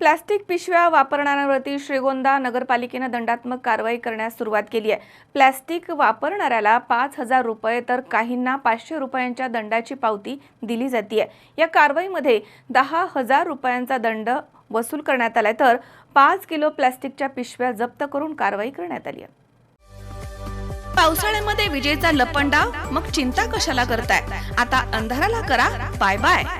Plastic पिशव्या वापरणाऱ्यांवरती श्रीगोंदा नगरपालिकेनं दंडात्मक कारवाई करण्यास सुरुवात केली आहे. प्लास्टिक वापरणाऱ्याला पाच हजार रुपये तर काहींना पाचशे रुपयांच्या दंडाची पावती दिली जाते या कारवाईमध्ये दहा हजार रुपयांचा दंड वसूल करण्यात आलाय तर पाच किलो प्लास्टिकच्या पिशव्या जप्त करून कारवाई करण्यात आली आहे. पावसाळ्यामध्ये विजेचा लपंडाव? मग चिंता कशाला करताय? आता अंधाराला करा. बाय बाय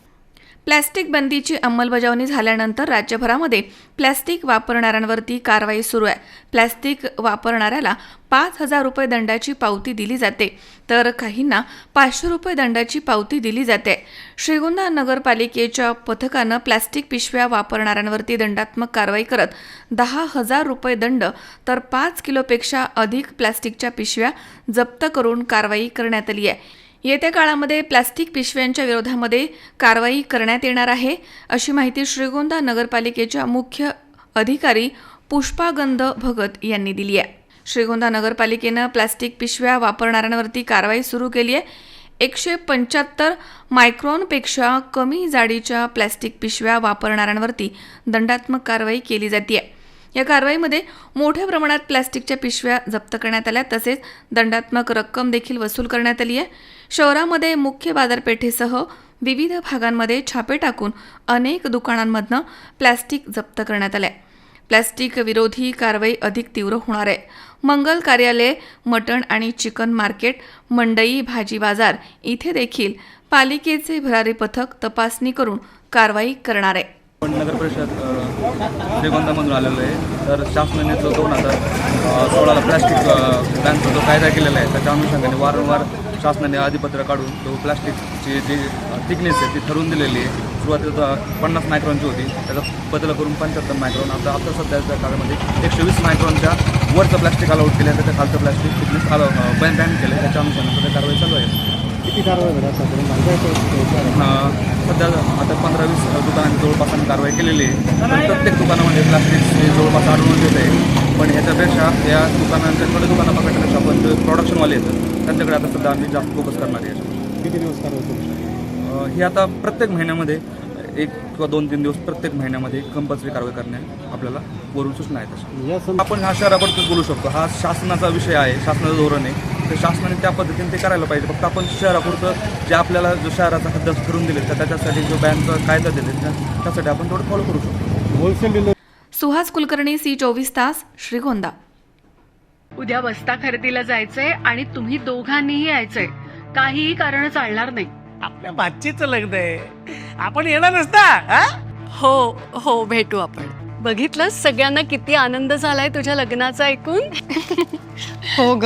प्लॅस्टिक बंदीची अंमलबजावणी झाल्यानंतर राज्यभरामध्ये प्लॅस्टिक वापरणाऱ्यांवरती कारवाई सुरू आहे. प्लॅस्टिक वापरणाऱ्याला पाच हजार रुपये दंडाची पावती दिली जाते. तर काहींना पाचशे रुपये दंडाची पावती दिली जाते. श्रीगोंदा नगरपालिकेच्या पथकानं प्लॅस्टिक पिशव्या वापरणाऱ्यांवरती दंडात्मक कारवाई करत दहा हजार रुपये दंड तर पाच किलोपेक्षा अधिक प्लॅस्टिकच्या पिशव्या जप्त करून कारवाई करण्यात आली आहे. येत्या काळामध्ये प्लास्टिक पिशव्यांच्या विरोधामध्ये कारवाई करण्यात येणार आहे अशी माहिती श्रीगोंदा नगरपालिकेच्या मुख्य अधिकारी पुष्पागंध भगत यांनी दिली आहे. श्रीगोंदा नगरपालिकेनं प्लास्टिक पिशव्या वापरणाऱ्यांवरती कारवाई सुरू केली आहे. एकशे पंच्याहत्तर मायक्रॉनपेक्षा कमी जाडीच्या प्लॅस्टिक पिशव्या वापरणाऱ्यांवरती दंडात्मक कारवाई केली जाते. या कारवाईमध्ये मोठ्या प्रमाणात प्लॅस्टिकच्या पिशव्या जप्त करण्यात आल्या. तसेच दंडात्मक रक्कम देखील वसूल करण्यात आली आहे. शहरामध्ये मुख्य बाजारपेठेसह विविध भागांमध्ये छापे टाकून अनेक दुकानांमधनं प्लॅस्टिक जप्त करण्यात आलंय. प्लॅस्टिक विरोधी कारवाई अधिक तीव्र होणार आहे. मंगल कार्यालय मटण आणि चिकन मार्केट मंडई भाजी बाजार इथे देखील पालिकेचे भरारी पथक तपासणी करून कारवाई करणार आहे. नगर परिषद श्रीगोंदामधून आलेलो आहे. तर शासनाने जो दोन हजार सोळाला प्लॅस्टिक बँकचा बॅनचा जो कायदा केलेला आहे त्याच्या अनुषंगाने वारंवार शासनाने अधिपत्र काढून तो प्लॅस्टिकची जी थिकनेस आहे ती ठरवून दिलेली आहे. सुरुवातीला पन्नास मायक्रॉनची होती. त्याचा बदल करून पंच्याहत्तर मायक्रॉन आता आता सध्याच्या काळामध्ये एकशे वीस मायक्रॉनच्या वरचं प्लॅस्टिक अलाउड केलं आहे त्याच्या खालचं plastic thickness allow ban ban केलं आहे त्याच्या अनुषंगाने कारवाई चालू आहे. किती कारवाई झाली आतापर्यंत सांगता येतं? अ, सध्या आता पंधरा वीस दुकानांची जवळपास आम्ही कारवाई केलेली आहे. पण प्रत्येक दुकानामध्ये प्लास्टिकचे जवळपास आढळून येत आहे. पण ह्याच्यापेक्षा या दुकानांच्या थोड्या दुकानं पकडण्यापेक्षा आपण जे प्रोडक्शनवाले येतात त्यांच्याकडे आता सध्या आम्ही जास्त फोकस करणार आहे. किती दिवस कारवाई करू ही आता प्रत्येक महिन्यामध्ये एक किंवा दोन तीन दिवस प्रत्येक महिन्यामध्ये कंपल्सरी कारवाई करणे आपल्याला वरून सूचना आहे तशा आपण हा शहराबद्दल बोलू शकतो. हा शासनाचा विषय आहे शासनाचं धोरण आहे. तर शासनाने त्या पद्धतीने ते करायला पाहिजे. फक्त आपण शहरापुरतं जे आपल्याला जो शहराचा हद्द करून दिले तर त्याच्यासाठी जो बॅनचा कायदा दिले त्या- त्यासाठी आपण थोडं फॉलो करू शकतो. Wholesale dealer Suhas Kulkarni C चोवीस तास श्रीगोंदा. उद्या बस्ता खरेदीला जायचंय आणि तुम्ही दोघांनीही यायचंय. काहीही कारण चालणार नाही. आपल्या बातचीच लग्न आहे. आपण येणार नसता हा? हो हो भेटू आपण. बघितलं सगळ्यांना किती आनंद झालाय तुझ्या लग्नाचा ऐकून? हो ग.